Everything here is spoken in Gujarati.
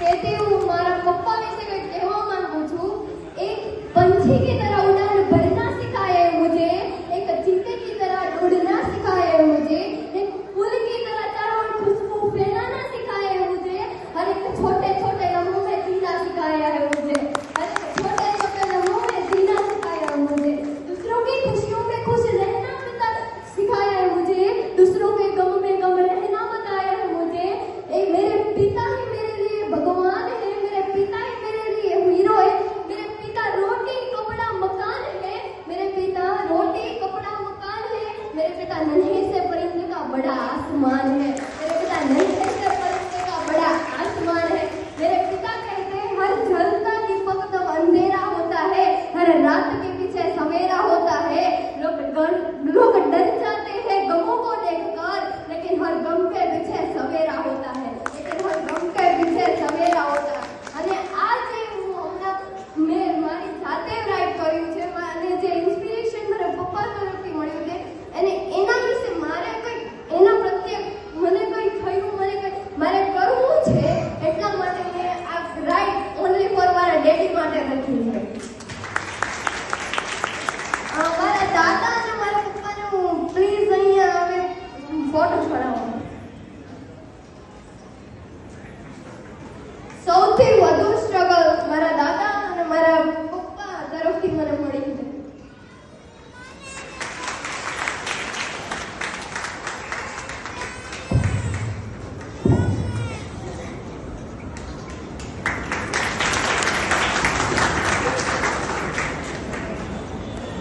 તેથી હું મારા પપ્પા વિશે કંઈક કહેવા માંગુ છું? એક પંછી કે no